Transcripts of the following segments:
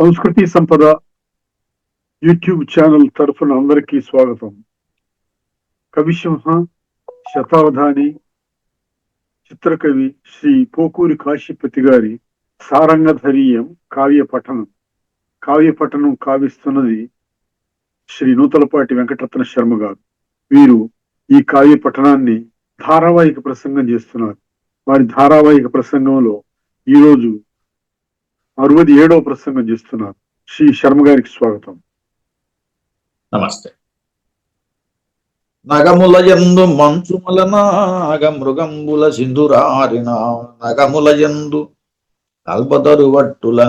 సంస్కృతి సంపద YouTube channel తరఫున అందరికీ స్వాగతం. కవిసింహ శతావధాని చిత్రకవి శ్రీ పోకూరి కాశీపతి గారి సారంగధరీయం కావ్య పఠనం కావ్య పఠనం కావిస్తున్నది శ్రీ నూతలపాటి వెంకటరత్న శర్మ గారు. వీరు ఈ కావ్య పఠనాన్ని ధారావాహిక ప్రసంగం చేస్తున్నారు. వారి ధారావాహిక ప్రసంగంలో ఈరోజు అరవది ఏడవ ప్రసంగం చేస్తున్నారు. శ్రీ శర్మ గారికి స్వాగతం. నమస్తే. నగముల ఎందు మంచుమల నాగ మృగంబుల సింధురారిన నగముల యందు కల్పతరువట్టుల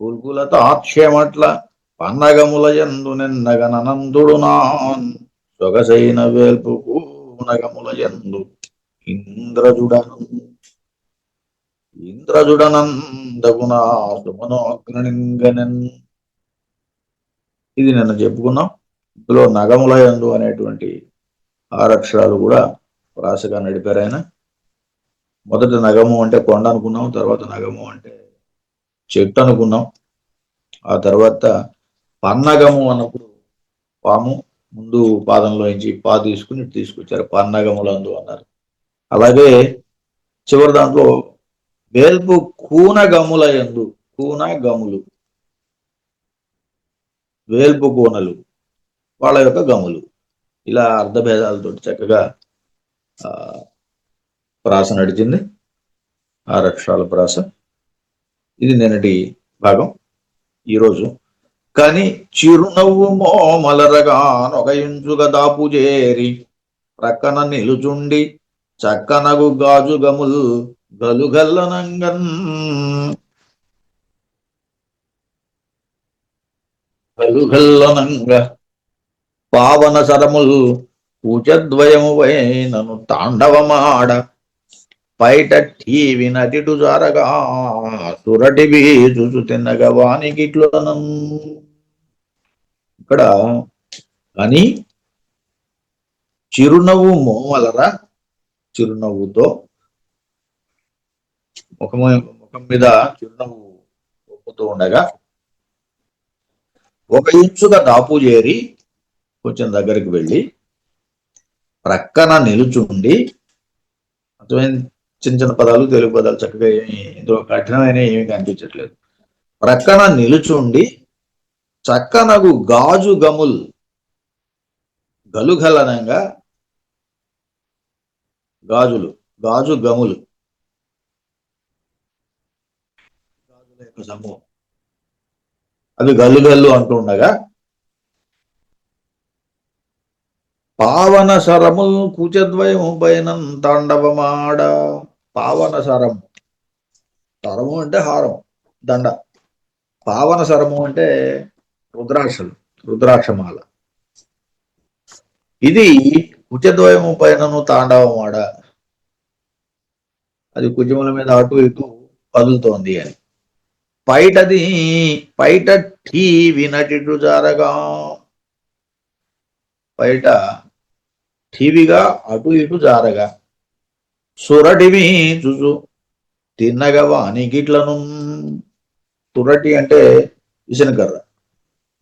పుల్గుల తాక్షేమట్ల పన్నగముల యందు నిన్నగనందుడు నాన్ సొగసైన వేల్పుకు నగముల ఎందు ఇంద్రజుడను ఇంద్రజుడనందగుణ సుమనోగ్రనింగనన్ ఇది నిన్న చెప్పుకున్నాం. ఇందులో నగముల యందు అనేటువంటి ఆరక్షరాలు కూడా రాసగా నడిపారు ఆయన. మొదట నగము అంటే కొండ అనుకున్నాం తర్వాత నగము అంటే చెట్టు అనుకున్నాం. ఆ తర్వాత పన్నగము అన్నప్పుడు పాము ముందు పాదంలో నుంచి పా తీసుకుని తీసుకొచ్చారు. పన్నగములందు అన్నారు. అలాగే చివరి దాంట్లో వేల్పు కూన గముల యందు కూన గములు వేల్పు కూనలు వాళ్ళ యొక్క గములు. ఇలా అర్ధభేదాలతో చక్కగా ప్రాస నడిచింది. ఆ రక్షాల ప్రాస. ఇది నిన్నటి భాగం. ఈరోజు. కానీ చిరునవ్వు మోమలరగా ఒక ఇంచుగా దాపు చేరి ప్రక్కన నిలుచుండి చక్కనగు గాజు గములు. గలుగల్లనంగన్. గలుగల్లనంగ పావన సరములు పూజద్వయము నను తాండవమాడ. పైట టీవి నటిటు జారగా సురటి బీజుచు తిన్నగా వానికిట్లనం ఇక్కడ అని చిరునవ్వు మోమలరా చిరునవ్వుతో ముఖం ముఖం మీద చిరునవ్వు ఒప్పుతూ ఉండగా ఒక ఇంచుగా దాపు చేరి కొంచెం దగ్గరికి వెళ్ళి ప్రక్కన నిలుచుండి అర్థమైన చిన్న చిన్న పదాలు తెలుగు పదాలు చక్కగా ఏమి ఇందులో కఠినమైన ఏమి కనిపించట్లేదు. ప్రక్కన నిలుచుండి చక్కనగు గాజు గముల్ గలుగలనంగా గాజులు గాజు గములు గాజుల యొక్క సమూహం అవి గల్లు గల్లు అంటూ ఉండగా పావన సరముల్ కూచద్వయము పైన తాండవమాడ. పావన సరము సరము అంటే హారం దండ. పావన సరము అంటే రుద్రాక్షలు రుద్రాక్షమాల. ఇది కుచద్వయము పైనను తాండవమాడ. అది కుజముల మీద అటు ఇటు కదులుతోంది అని. పైటది పైట టీవి వినటిటు జారగా. బయట టీవీగా అటు ఇటు జారగా. సురటివి చూసు తిన్నగా వానికిట్లను సురటి అంటే విసనకర్ర.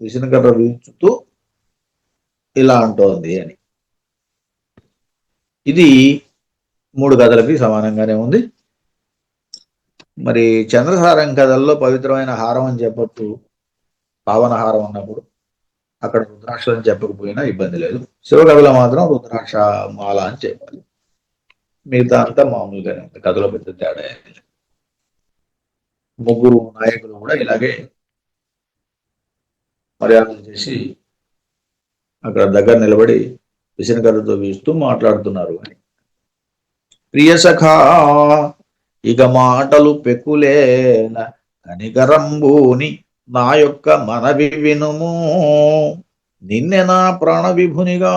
విసనకర్ర వీచుతూ ఇలా అంటోంది అని. ఇది మూడు కథలకి సమానంగానే ఉంది. మరి చంద్రహారం కథల్లో పవిత్రమైన హారం అని చెప్పచ్చు. పావన హారం అన్నప్పుడు అక్కడ రుద్రాక్ష అని చెప్పకపోయినా ఇబ్బంది లేదు. శివకథలో మాత్రం రుద్రాక్ష మాల అని చెప్పాలి. మిగతా అంతా మామూలుగానే ఉంది. కథలో పెద్ద తేడా ముగ్గురు నాయకులు కూడా ఇలాగే మర్యాదలు చేసి అక్కడ దగ్గర నిలబడి విసనకర్రతో వీస్తూ మాట్లాడుతున్నారు అని. ప్రియ సఖా ఇక మాటలు పెక్కులేన కనికరంబూని నా యొక్క మనవి వినుము. నిన్నె నా ప్రాణ విభునిగా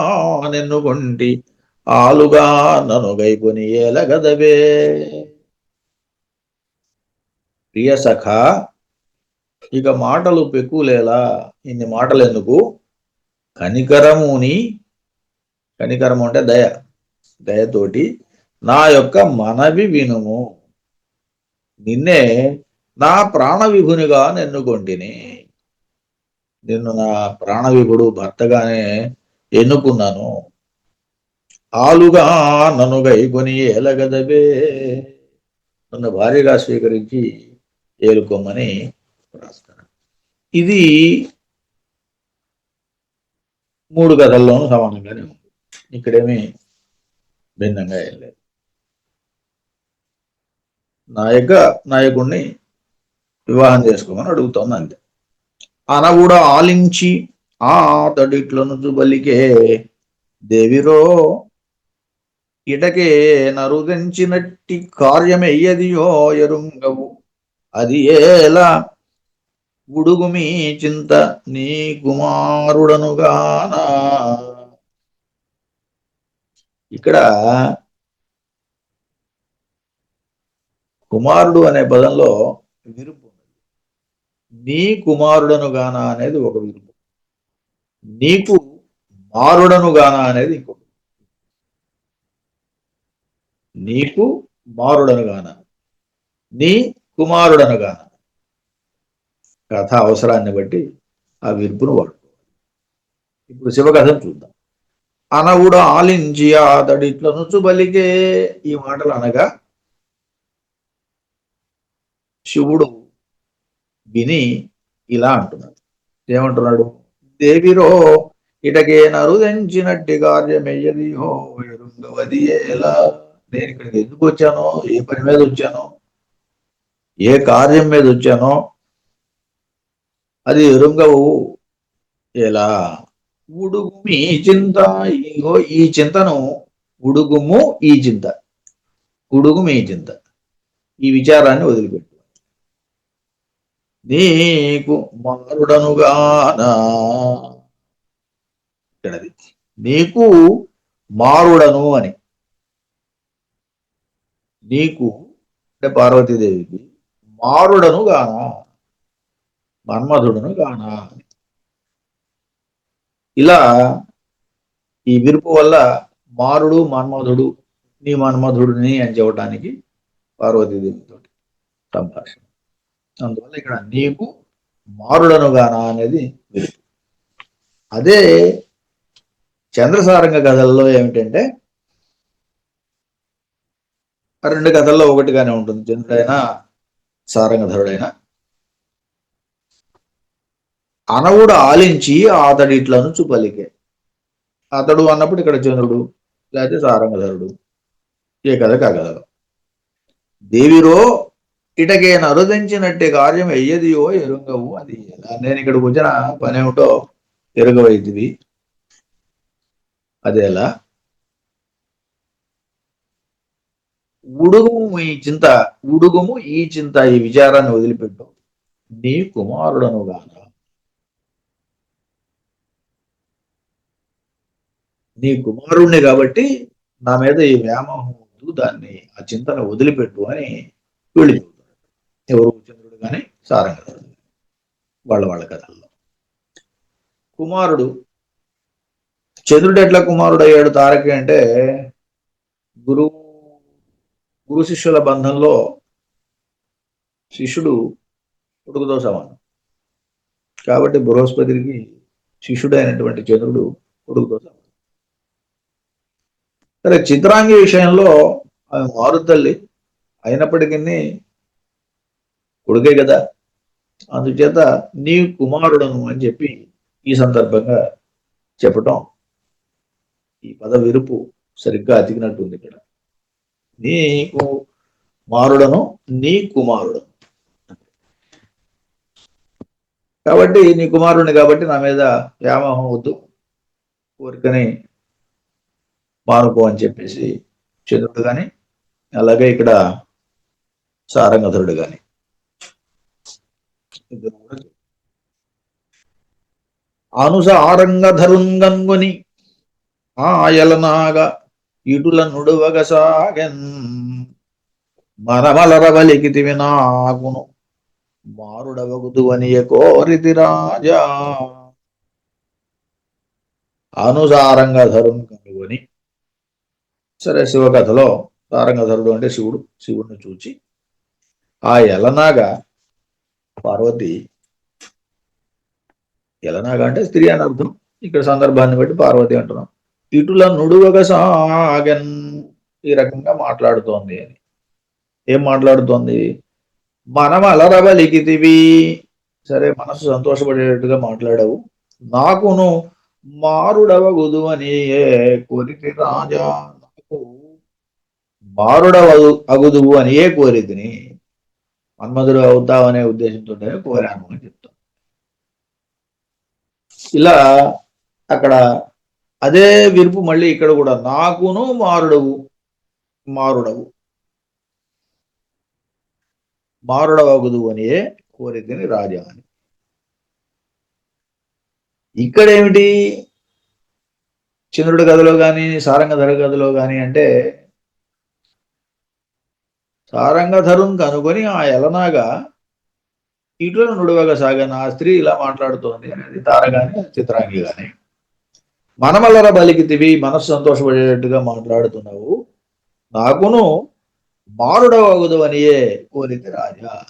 నిన్నుకొంటి ఆలుగా నను గైపుని ఏలగదవే. ప్రియ సఖ ఇక మాటలు పెక్కులేలా ఇన్ని మాటలు ఎందుకు కనికరముని కనికరము అంటే దయ దయతోటి నా యొక్క మనవి వినుము. నిన్నే నా ప్రాణ విభునిగా నెన్నుకొంటిని నిన్ను నా ప్రాణవిభుడు భర్తగానే ఎన్నుకున్నాను. ఆలుగా నన్ను గైకొని ఏలగదవే. నన్ను భార్యగా స్వీకరించి ఏలుకోమని రాస్తాను ఇది మూడు కథల్లోనూ సమానంగానే ఉంది. ఇక్కడేమి భిన్నంగా ఏం లేదు. నాయక నాయకుడిని వివాహం చేసుకోమని అడుగుతోంది అంతే. అన కూడా ఆలించి ఆ తడిట్లను చుబలికే దేవిరో ఇటకే నరుదించినట్టి కార్యమెయ్యదియో ఎరుంగవు. అది ఏలా ఉడుగుమి చింత నీ కుమారుడనుగానా. ఇక్కడ కుమారుడు అనే పదంలో విరుపు ఉన్నది నీ కుమారుడను గాన అనేది ఒక విరుపు. నీకు మారుడను గాన అనేది ఇంకొక నీకు మారుడను గాన. నీ కుమారుడను గాన. కథ అవసరాన్ని బట్టి ఆ విరుపును వాడుకోవాలి. ఇప్పుడు శివకథను చూద్దాం. అనవుడు ఆలించి అతడిట్ల నుంచి బలికే ఈ మాటలు అనగా శివుడు విని ఇలా అంటున్నాడు. ఏమంటున్నాడు? దేవిరో ఇటకే నరుదెంచినట్టి కార్యమెయ్యదిహో ఎరుంగవది ఎలా? నేను ఇక్కడికి ఎందుకు వచ్చానో ఏ పని మీద వచ్చానో ఏ కార్యం మీద వచ్చానో అది ఎరుంగవు ఎలా? ఉడుగుమి చింత ఇగో ఈ చింతను ఉడుగుము ఈ చింత ఉడుగుమి చింత. ఈ విచారాన్ని వదిలిపెట్టు. నీకు మారుడనుగానా ఇక్కడది నీకు మారుడను అని. నీకు అంటే పార్వతీదేవికి మారుడను గానా. మన్మధుడును గానా. అని. ఇలా ఈ విరుపు వల్ల మారుడు మన్మధుడు నీ మన్మధుడిని అని చెప్పడానికి పార్వతీదేవితో సంభాషణ. అందువల్ల ఇక్కడ నీకు మారుడనుగానా అనేది విరుపు అదే చంద్రసారంగ కథల్లో ఏమిటంటే ఆ రెండు కథల్లో ఒకటిగానే ఉంటుంది. చంద్రుడైనా సారంగధరుడైనా. అనవుడు ఆలించి అతడి ఇట్లా నుంచి పలికే అతడు అన్నప్పుడు ఇక్కడ చంద్రుడు లేకపోతే సారంగధరుడు. ఏ కథ కాగలరు దేవిరో ఇటకేన అరుదించినట్టే కార్యం ఎయ్యదియో ఎరుంగవు అది నేను ఇక్కడికి వచ్చిన పనేమిటో ఏమిటో ఎరుగవైతివి అదేలా ఉడుగుము ఈ చింత ఉడుగుము ఈ చింత ఈ విచారాన్ని వదిలిపెట్టు. నీ కుమారుడను గాన నీ కుమారుణ్ణి కాబట్టి నా మీద ఈ వ్యామోహం వద్దు దాన్ని ఆ చింతను వదిలిపెట్టు అని వీళ్ళు ఎవరు చంద్రుడు కానీ సారంగధరుడు వాళ్ళ వాళ్ళ కథల్లో. కుమారుడు చంద్రుడు ఎట్లా కుమారుడు అయ్యాడు తారకి అంటే గురువు గురు శిష్యుల బంధంలో శిష్యుడు కొడుకుతో సమానం. కాబట్టి బృహస్పతికి శిష్యుడైనటువంటి చంద్రుడు కొడుకుతో సమానం. సరే చిత్రాంగి విషయంలో ఆమె మారుతల్లి అయినప్పటికీ కొడుకే కదా. అందుచేత నీ కుమారుడను అని చెప్పి ఈ సందర్భంగా చెప్పటం ఈ పద విరుపు సరిగ్గా అతికినట్టుంది ఇక్కడ. నీకు మారుడను నీ కుమారుడు. కాబట్టి నీ కుమారుడిని కాబట్టి నా మీద వ్యామోహం వద్దు. కోరికని మానుకో అని చెప్పేసి చంద్రుడు కానీ అలాగే ఇక్కడ సారంగధరుడు కానీ అనుస కూడా చెప్పారు. అనుసారంగధరుంగంగుని ఆయలనాగా ఇటుల నుడువగ సాగెన్ మరమలరవలికితివి నాకును మారుడవగుదువనియ కోరితి రాజా అనుసారంగధరుని కనుగొని సరే శివకథలో సారంగధరుడు అంటే శివుడు శివుడిని చూచి ఆ ఎలనాగా పార్వతి ఎలనాగ అంటే స్త్రీ అని అర్థం. ఇక్కడ సందర్భాన్ని బట్టి పార్వతి అంటున్నాం. ఇటుల నుడువగ సాగన్ ఈ రకంగా మాట్లాడుతోంది అని. ఏం మాట్లాడుతోంది? మనం అలరవలికితివి సరే మనసు సంతోషపడేటట్టుగా మాట్లాడవు. నాకును మారుడవగుదు అని ఏ రాజా. నాకు మారుడవదు అగుదువు అని ఏ కోరితిని? మన్మధుడు అవుతావనే ఉద్దేశంతోనే కోరాను అని చెప్తాను ఇలా అక్కడ అదే విరుపు మళ్ళీ ఇక్కడ కూడా నాకును మారుడవు మారుడవు. మారుడవగదు అనే కోరికని రాజా అని. ఇక్కడేమిటి? చంద్రుడి గదిలో కానీ సారంగధర గదిలో కానీ అంటే సారంగధరుని కనుగొని ఆ ఎలనాగా ఇటుల నుడవగా సాగన ఆ స్త్రీ ఇలా మాట్లాడుతోంది అనేది తారగాని చిత్రాంగి గాని. మనమల్లర బలికితివి మనసు సంతోషపడేటట్టుగా మాట్లాడుతున్నావు. నాకును మారుడవగుదు అనియే కోరిక రాజా.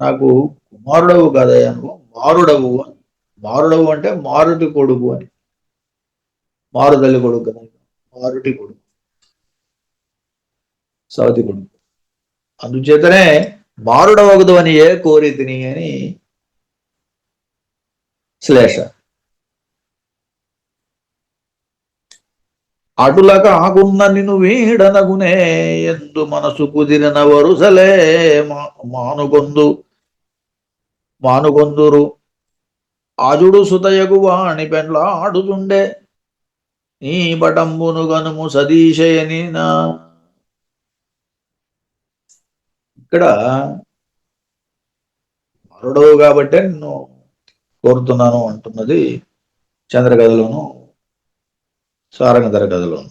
నాకు కుమారుడవు కాదయ్యా నువ్వు? మారుడవు అని. మారుడవు అంటే మారుటి కొడుకు అని. మారుదల్లి కొడుకు కదా మారుటి కొడుకు. సవతి కొడుకు. అందుచేతనే మారుడవగదు అని ఏ కోరితిని అని శ్లేష. అటులక ఆకున్న నిన్ను వీడనగునే ఎందు మనసు కుదిరిన వరుసలే మా- మానుగొందు మానుగొందురు. ఆజుడు సుతయగు వాణి పెండ్లాడుతుండే. నీ పటంబును గనుము సదీశయని నా ఇక్కడ మరుడవు కాబట్టే నిన్ను కోరుతున్నాను అంటున్నది చంద్రగదిలోను సారంగధర గదిలోను.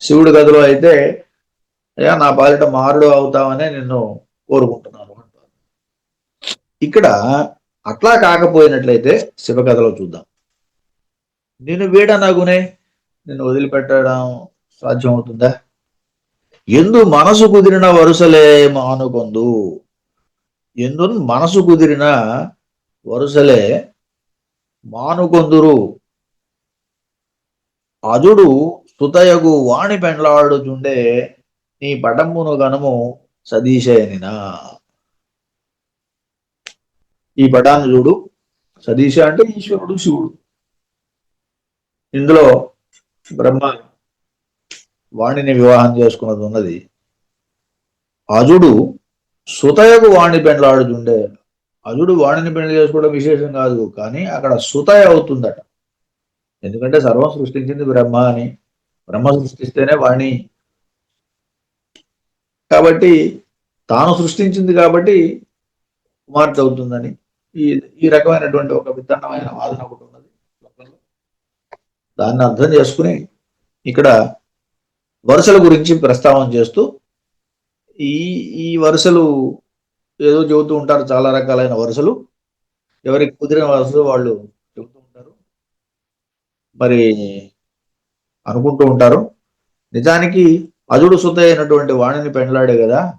శివుడి గదిలో అయితే అయ్యా నా పాలిట మారుడు అవుతావనే నిన్ను కోరుకుంటున్నాను అంటారు. ఇక్కడ అట్లా కాకపోయినట్లయితే శివ కథలో చూద్దాం. నేను వీడనగునే? నిన్ను వదిలిపెట్టడం సాధ్యమవుతుందా? ఎందు మనసు కుదిరిన వరుసలే మానుకొందు ఎందు మనసు కుదిరిన వరుసలే మానుకొందురు. అజుడు సుతయగు వాణి పెండ్లాడుచుండే నీ పటంబును గనము సదీశయనినా ఈ పటాన్ని చూడు. సదీశ అంటే ఈశ్వరుడు శివుడు. ఇందులో బ్రహ్మ వాణిని వివాహం చేసుకున్నది ఉన్నది. అజుడు సుతయకు వాణి పెండ్లాడుతుండే. అజుడు వాణిని పెళ్ళి చేసుకోవడం విశేషం కాదు కానీ అక్కడ సుతయ అవుతుందట. ఎందుకంటే సర్వం సృష్టించింది బ్రహ్మ అని. బ్రహ్మ సృష్టిస్తేనే వాణి. కాబట్టి తాను సృష్టించింది కాబట్టి కుమార్తె అవుతుందని. ఈ ఈ రకమైనటువంటి ఒక విత్తనమైన వాదన ఒకటి ఉన్నది దాన్ని అర్థం చేసుకుని ఇక్కడ వరుసల గురించి ప్రస్తావన చేస్తూ ఈ ఈ వరుసలు ఏదో చెబుతూ ఉంటారు చాలా రకాలైన వరుసలు. ఎవరికి కుదిరిన వరుసలు వాళ్ళు చెబుతూ ఉంటారు. మరి అనుకుంటూ ఉంటారు. నిజానికి అజుడు సుత అయినటువంటి వాణిని పెండ్లాడే కదా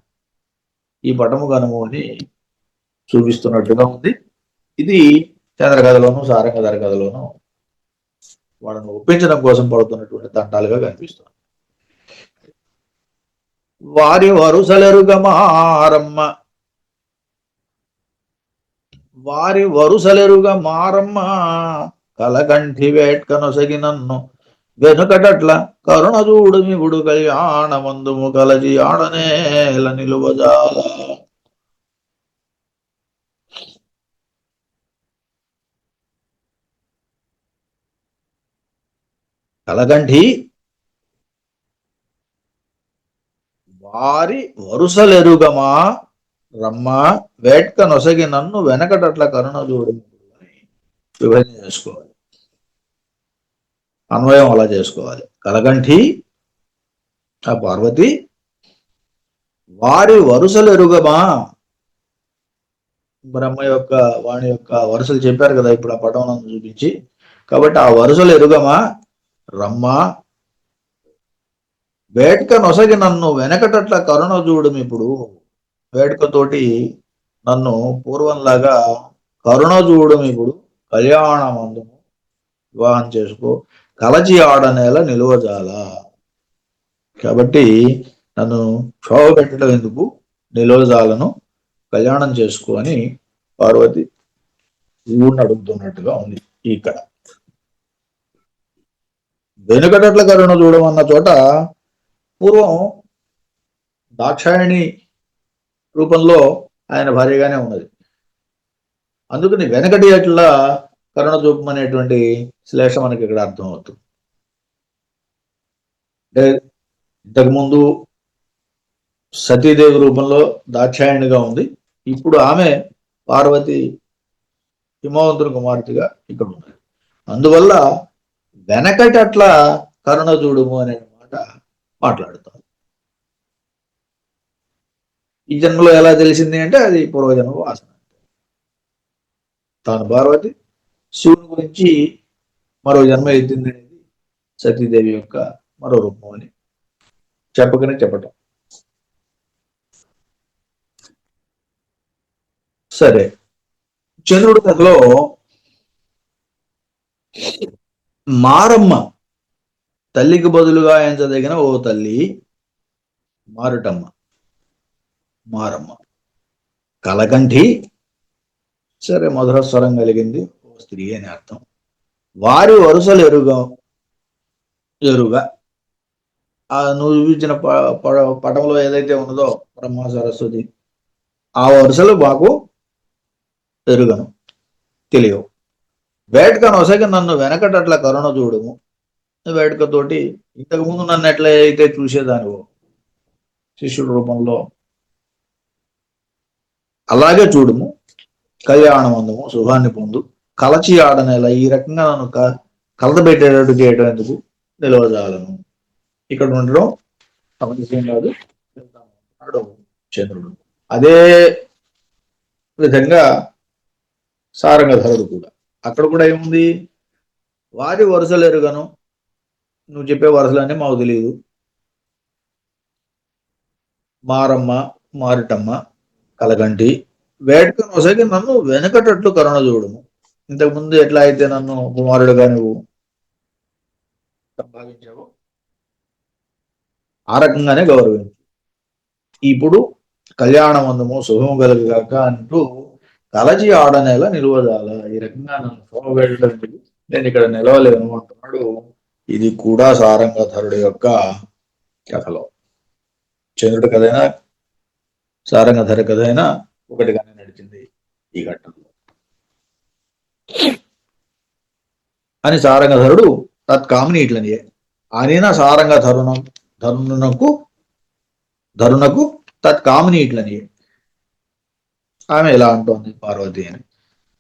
ఈ పటము గనుము అని చూపిస్తున్నట్టుగా ఉంది. ఇది చంద్రకథలోను సారంగధర కథలోను వాళ్ళను ఒప్పించడం కోసం పడుతున్నటువంటి తంటాలుగా కనిపిస్తుంది. వారి వరుసలెరుగ మారమ్మ. వారి వరుసలెరుగ మారమ్మ. కలకంఠి వేట్కనొసగి నన్ను. వెనుకటట్ల కరుణ చూడు మివుడు కళ్యాణమందుము కలజి ఆడనేల నిలువజాల. కలకంఠి వారి వరుసలెరుగమా? రమ్మ వేట్క నొసగి నన్ను వెనకటట్ల కరుణ చూడని అని విభజన చేసుకోవాలి. అన్వయం అలా చేసుకోవాలి. కలగంఠి ఆ పార్వతి వారి వరుసలు ఎరుగమా బ్రహ్మ యొక్క వాణి యొక్క వరుసలు చెప్పారు కదా ఇప్పుడు ఆ పటం చూపించి. కాబట్టి ఆ వరుసలు ఎరుగమా రమ్మ వేడుక నొసగి నన్ను వెనకటట్ల కరుణ చూడు ఇప్పుడు. వేడుకతోటి నన్ను పూర్వంలాగా కరుణ చూడు ఇప్పుడు. కళ్యాణమందును వివాహం చేసుకో. కలచి ఆడనేల నిలువజాల కాబట్టి నన్ను క్షోభ పెట్టడం ఎందుకు? నిలువజాలను కళ్యాణం చేసుకో అని పార్వతి శివుడిని అడుగుతున్నట్టుగా ఉంది ఇక్కడ. వెనుకటట్ల కరుణ చూడమన్న చోట పూర్వం దాక్షాయణి రూపంలో ఆయన భార్యగానే ఉన్నది. అందుకని వెనకటి అట్లా కరుణ చూపమనేటువంటి శ్లేష మనకి ఇక్కడ అర్థమవుతుంది. అంటే ఇంతకుముందు సతీదేవి రూపంలో దాక్షాయణిగా ఉంది. ఇప్పుడు ఆమె పార్వతి హిమవంతుని కుమార్తెగా ఇక్కడ ఉన్నది. అందువల్ల వెనకటి అట్లా కరుణ చూడుము అనే మాట మాట్లాడుతారు. ఈ జన్మలో ఎలా తెలిసింది అంటే అది పూర్వజన్మ వాసన. తాను పార్వతి శివుని గురించి మరో జన్మ ఎత్తింది అనేది సతీదేవి యొక్క మరో రూపం అని చెప్పకనే చెప్పటం. సరే చంద్రుడి కథలో మారమ్మ తల్లికి బదులుగా ఎంచదగిన ఓ తల్లి మారుటమ్మ. మారమ్మ. కలకంఠి. సరే మధుర స్వరం కలిగింది. ఓ స్త్రీ అని అర్థం. వారి వరుసలు ఎరుగా ఎరుగా. ఆ నువ్వు చూపించిన ప- పటంలో ఏదైతే ఉన్నదో బ్రహ్మ సరస్వతి ఆ వరుసలు మాకు ఎరుగను. తెలియవు. వేటకను నన్ను వెనకటట్ల కరుణ చూడము. వేడుకతోటి ఇంతకుముందు నన్ను ఎట్లా అయితే చూసేదానివో శిష్యుడి రూపంలో. అలాగే చూడుము. కళ్యాణమందము శుభాన్ని పొందు. కలచి ఆడనేలా ఈ రకంగా నన్ను క కలతపెట్టేటట్టు చేయడం ఎందుకు నిలవజాలను ఇక్కడ ఉండడం సమస్య కాదు అన్నాడు చంద్రుడు. అదే విధంగా సారంగధరుడు కూడా. అక్కడ కూడా ఏముంది? వారి వరుసలు ఎరుగను. నువ్వు చెప్పే వరుసలన్నీ మాకు తెలియదు మారమ్మ మారిటమ్మ కలగంటి. వేటకు నొసగి నన్ను వెనకటట్లు కరుణ చూడము. ఇంతకు ముందు ఎట్లా అయితే నన్ను కుమారుడుగా నువ్వు సంభావించావు ఆ రకంగానే గౌరవించు. ఇప్పుడు కళ్యాణమందము శుభము కలుగుగాక అంటూ కలజి ఆడనేల నిలువదాల ఈ రకంగా నన్ను శోభ నేను ఇక్కడ నిలవలేను అంటున్నాడు ఇది కూడా సారంగధరుడు యొక్క కథలో. చంద్రుడి కథైనా సారంగధర కథైనా ఒకటిగానే నడిచింది ఈ ఘట్టంలో. అని సారంగధరుడు తత్కామిని ఇట్లనియే ఆయన సారంగ ధరుణం ధరుణకు ధరుణకు తత్కామిని ఇట్లనియే ఆమె ఇలా అంటోంది పార్వతి అని.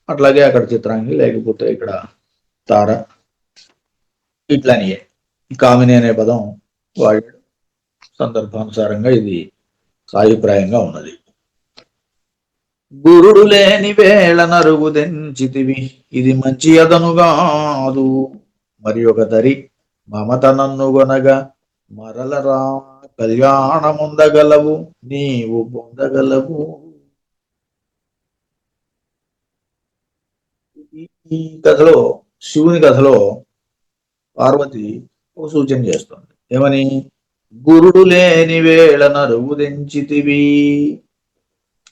అట్లాగే అక్కడ చిత్రాంగి లేకపోతే ఇక్కడ తార ఇట్లనియే. కామిని అనే పదం వాడాడు. సందర్భానుసారంగా ఇది సాయిప్రాయంగా ఉన్నది. గురుడు లేని వేళ నరుగు తెంచితివి ఇది మంచి అదనుగాదు మరి ఒక దరి మమత నన్ను గొనగా మరలరా కళ్యాణముందగలవు నీవు పొందగలవు. ఈ కథలో శివుని కథలో పార్వతి ఒక సూచన చేస్తుంది. ఏమని? గురుడు లేని వేళ నరువు దించితివి.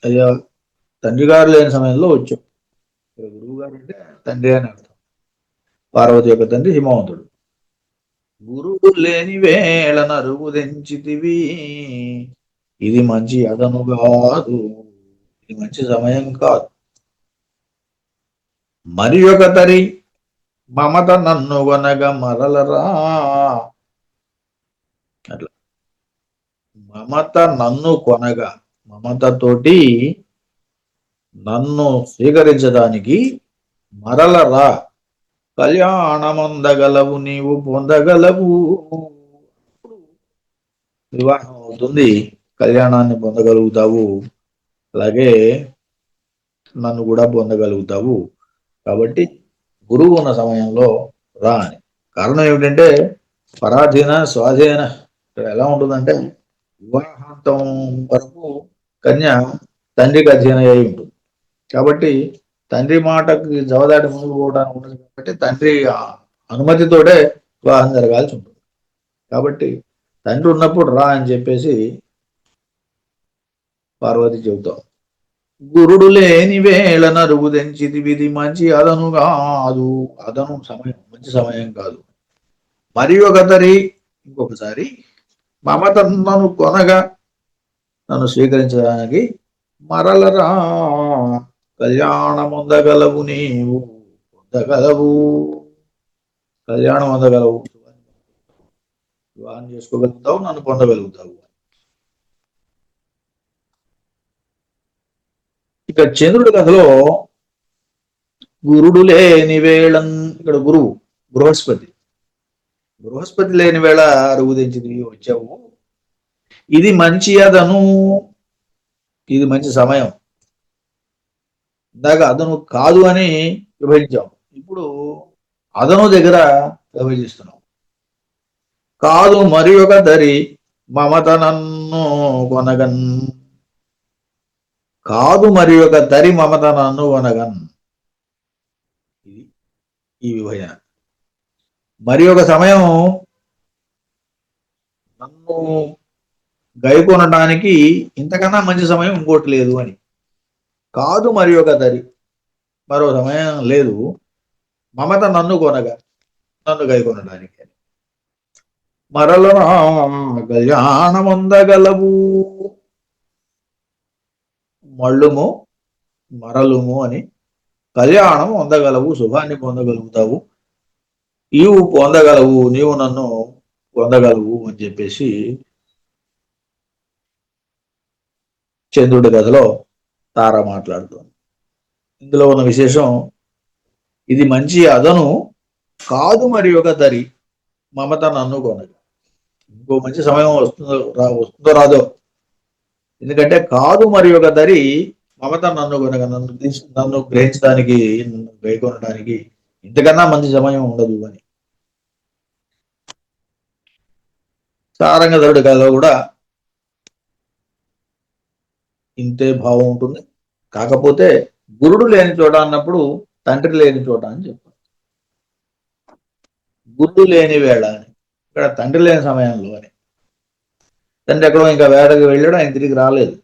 అయ్యా తండ్రి గారు లేని సమయంలో వచ్చాం. గురువు గారు అంటే తండ్రి అని అర్థం. పార్వతి యొక్క తండ్రి హిమవంతుడు. గురుడు లేని వేళ నరువు దించితివి. ఇది మంచి అదను కాదు. ఇది మంచి సమయం కాదు. మరి ఒక తరి మమత నన్ను వనగ మరలరా. అట్లా. మమత నన్ను కొనగా. మమతతోటి నన్ను స్వీకరించడానికి మరలరా. కళ్యాణమందగలవు నీవు పొందగలవు. వివాహం అవుతుంది. కళ్యాణాన్ని పొందగలుగుతావు. అలాగే నన్ను కూడా పొందగలుగుతావు. కాబట్టి గురువు ఉన్న సమయంలో రా అని. కారణం ఏమిటంటే పరాధీన స్వాధీన. ఇక్కడ ఎలా ఉంటుందంటే వివాహాంతం వరకు కన్య తండ్రికి అధీన అయి ఉంటుంది. కాబట్టి తండ్రి మాటకి జవదాటి ముందుకు పోవడానికి ఉండదు కాబట్టి తండ్రి అనుమతితోటే వివాహం జరగాల్సి ఉంటుంది. కాబట్టి తండ్రి ఉన్నప్పుడు రా అని చెప్పేసి పార్వతి చెబుతాం గురుడు లేని వేళ నరుగు తెంచిది విధి మంచి అదను కాదు. అదను సమయం మంచి సమయం కాదు. మరి ఒకసారి ఇంకొకసారి మమత కొనగా నన్ను స్వీకరించడానికి మరలరా కళ్యాణం పొందగలవు నీవు పొందగలవు కళ్యాణం అందగలవు. వివాహం చేసుకోగలుగుతావు నన్ను పొందగలుగుతావు. ఇక చంద్రుడి కథలో గురుడు లేని వేళం ఇక్కడ గురువు బృహస్పతి. బృహస్పతి లేని వేళ అరుగు తెంచింది వచ్చావు. ఇది మంచి అదను. ఇది మంచి సమయం. ఇందాక అదను కాదు అని విభజించాం. ఇప్పుడు అదను దగ్గర విభజిస్తున్నాం. కాదు మరి ఒక దరి మమత నన్ను కొనగన్ కాదు మరి ఒక దరి మమత నన్ను కొనగన్ ఇది ఈ విభజన. మరి ఒక సమయం నన్ను గైకొనడానికి ఇంతకన్నా మంచి సమయం ఇంకోటి లేదు అని. కాదు మరి ఒక దరి. మరో సమయం లేదు. మమత నన్ను కొనగా నన్ను గైకొనడానికి అని. మరల కళ్యాణముందగలవు. మళ్ళుము మరలుము అని. కళ్యాణం పొందగలవు శుభాన్ని పొందగలుగుతావు. నీవు పొందగలవు నీవు నన్ను పొందగలవు అని చెప్పేసి చంద్రుడి కథలో తార మాట్లాడుతుంది. ఇందులో ఉన్న విశేషం ఇది మంచి అదను కాదు మరి ఒక దరి మమత నన్ను కొనగా ఇంకో మంచి సమయం వస్తుందో రా వస్తుందో రాదో ఎందుకంటే కాదు మరి ఒక దరి మమత నన్ను కొనగా నన్ను నన్ను గ్రహించడానికి నన్ను గైకొనడానికి ఇంతకన్నా మంచి సమయం ఉండదు అని. సారంగధరుడు కథలో కూడా ఇంతే భావం ఉంటుంది. కాకపోతే గురుడు లేని చోట అన్నప్పుడు తండ్రి లేని చోట అని చెప్పారు గురుడు లేని వేళ అని. ఇక్కడ తండ్రి లేని సమయంలో అని. తండ్రి ఎక్కడో ఇంకా వేడకి వెళ్ళాడు ఆయన తిరిగి రాలేదు.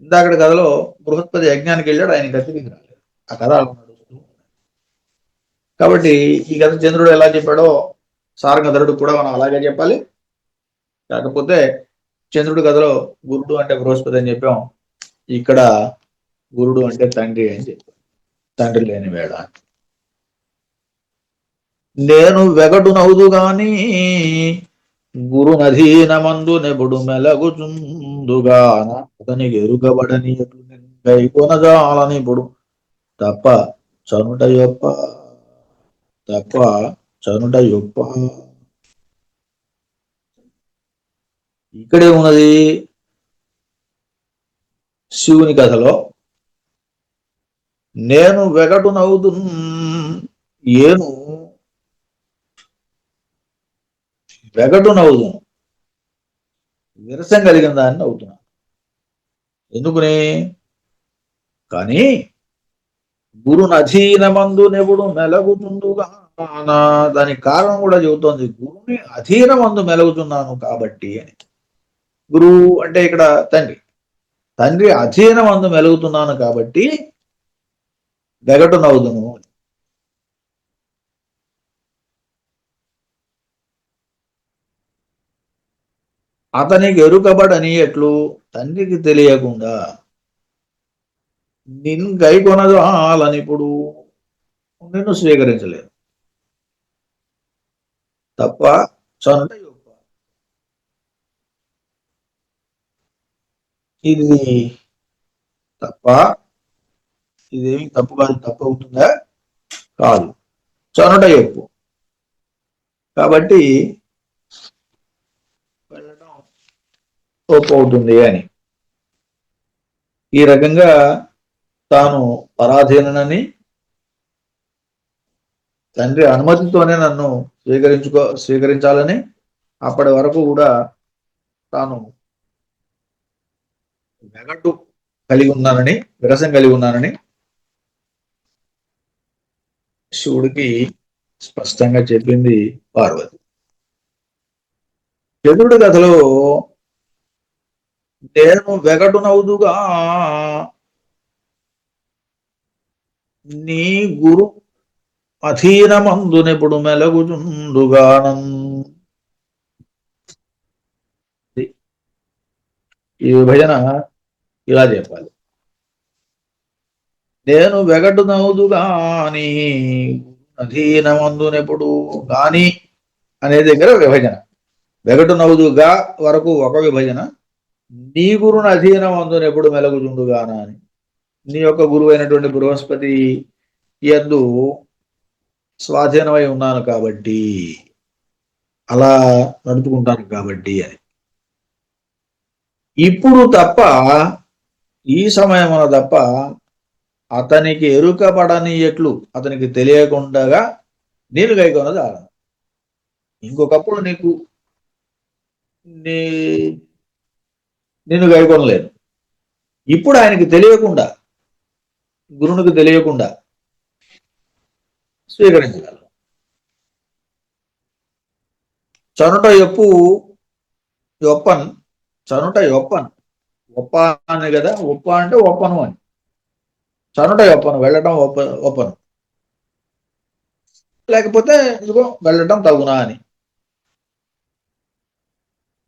ఇందాకటి కథలో బృహస్పతి యజ్ఞానికి వెళ్ళాడు ఆయన ఇంకా తిరిగి రాలేదు. ఆ కథ నడుస్తూ కాబట్టి ఈ కథ చంద్రుడు ఎలా చెప్పాడో సారంగధరుడు కూడా మనం అలాగే చెప్పాలి. కాకపోతే చంద్రుడి కథలో గురుడు అంటే బృహస్పతి అని చెప్పాం. ఇక్కడ గురుడు అంటే తండ్రి అని చెప్పాం. తండ్రి లేని వేళ. నేను వెగటు నవ్వుదు కానీ గురు నధీనమందు నెబుడు మెలగుచుందుగాన అతనికి ఎరుగబడని కొనజాలనిపుడు తప్ప చనుట యొప్ప తప్ప చనుట యొప్ప. ఇక్కడే ఉన్నది శివుని కథలో. నేను వెగటు నవ్వుతు ఏను వెగటు నవ్వుదు విరసం కలిగిన దాన్ని నవ్వుతున్నా ఎందుకునే? కానీ గురునధీనమందు నెవుడు మెలగుతుందుగా దానికి కారణం కూడా చెబుతోంది. గురుని అధీనమందు మెలుగుతున్నాను కాబట్టి అని. గురువు అంటే ఇక్కడ తండ్రి. తండ్రి అధీనమందు మెలుగుతున్నాను కాబట్టి వెగటు అని. అతనికి ఎరుకబడని ఎట్లు తండ్రికి తెలియకుండా నిన్ను గై గైకొనదాలని ఇప్పుడు నిన్ను స్వీకరించలేదు. తప్ప చనుట ఇది తప్ప ఇదేమి తప్పు కాదు తప్పు అవుతుందా? కాదు. చనుట చెప్పు కాబట్టి వెళ్ళడం ఒప్పు అవుతుంది అని. ఈ రకంగా తాను పరాధీనని తండ్రి అనుమతితోనే నన్ను స్వీకరించుకో స్వీకరించాలని అప్పటి వరకు కూడా తాను వెగటు కలిగి ఉన్నానని విరసం కలిగి ఉన్నానని శివుడికి స్పష్టంగా చెప్పింది పార్వతి. చంద్రుడి కథలో నేను వెగటునవుదుగా నీ గురు అధీనమందునెప్పుడు మెలగుచుండుగానం. ఈ విభజన ఇలా చెప్పాలి. నేను వెగటు నవ్వుదు గాని అధీనమందునెప్పుడు గాని అనే దగ్గర విభజన. వెగటు నవ్వుదుగా వరకు ఒక విభజన. నీ గురుని ఎప్పుడు మెలగుచుండుగానా అని. నీ యొక్క గురువు అయినటువంటి బృహస్పతి ఎందు స్వాధీనమై ఉన్నాను కాబట్టి అలా నడుపుకుంటాను కాబట్టి అని. ఇప్పుడు తప్ప ఈ సమయమున తప్ప అతనికి ఎరుకపడనీయట్లు అతనికి తెలియకుండా నేను కైకొన్నది ఆడను ఇంకొకప్పుడు నీకు నీ నేను గైకొనలేను ఇప్పుడు ఆయనకి తెలియకుండా గురునికి తెలియకుండా స్వీకరించగలను చనుట ఎప్పు ఒప్పన్ చనుట ఒప్పన్. ఒప్ప అని కదా ఒప్ప అంటే ఒప్పను అని. చనుట ఒప్పను వెళ్ళటం ఒప్ప ఒప్పను. లేకపోతే ఇదిగో వెళ్ళటం తగునా అని.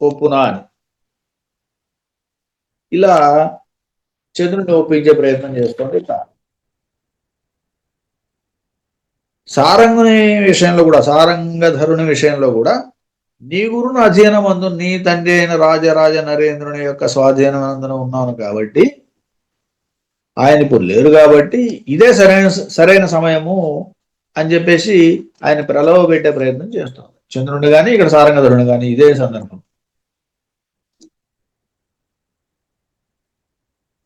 ఒప్పునా అని. ఇలా చంద్రుని ఒప్పించే ప్రయత్నం చేసుకోండి సారంగుని విషయంలో కూడా సారంగధరుని విషయంలో కూడా నీ గురుని అధీనమందు నీ తండ్రి అయిన రాజరాజ నరేంద్రుని యొక్క స్వాధీనమందున ఉన్నాను కాబట్టి ఆయన ఇప్పుడు లేరు కాబట్టి ఇదే సరైన సరైన సమయము అని చెప్పేసి ఆయన ప్రలోభ పెట్టే ప్రయత్నం చేస్తాం చంద్రుని కానీ ఇక్కడ సారంగధరుని కానీ ఇదే సందర్భం.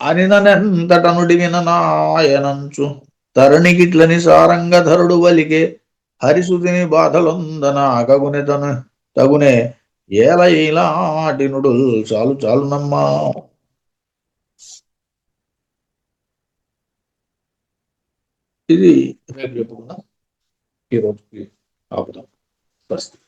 అనిదనెంతటనుడి విననాయనంచు తరుణికిట్లని సారంగధరుడు వలికే హరిసుతిని బాధలొందన తను. తగునే ఏల ఇలాటినుడు చాలు చాలునమ్మా. ఇది రేపు చెప్పుకున్నాం ఈరోజుకి ఆపుదాం. పరిస్థితి.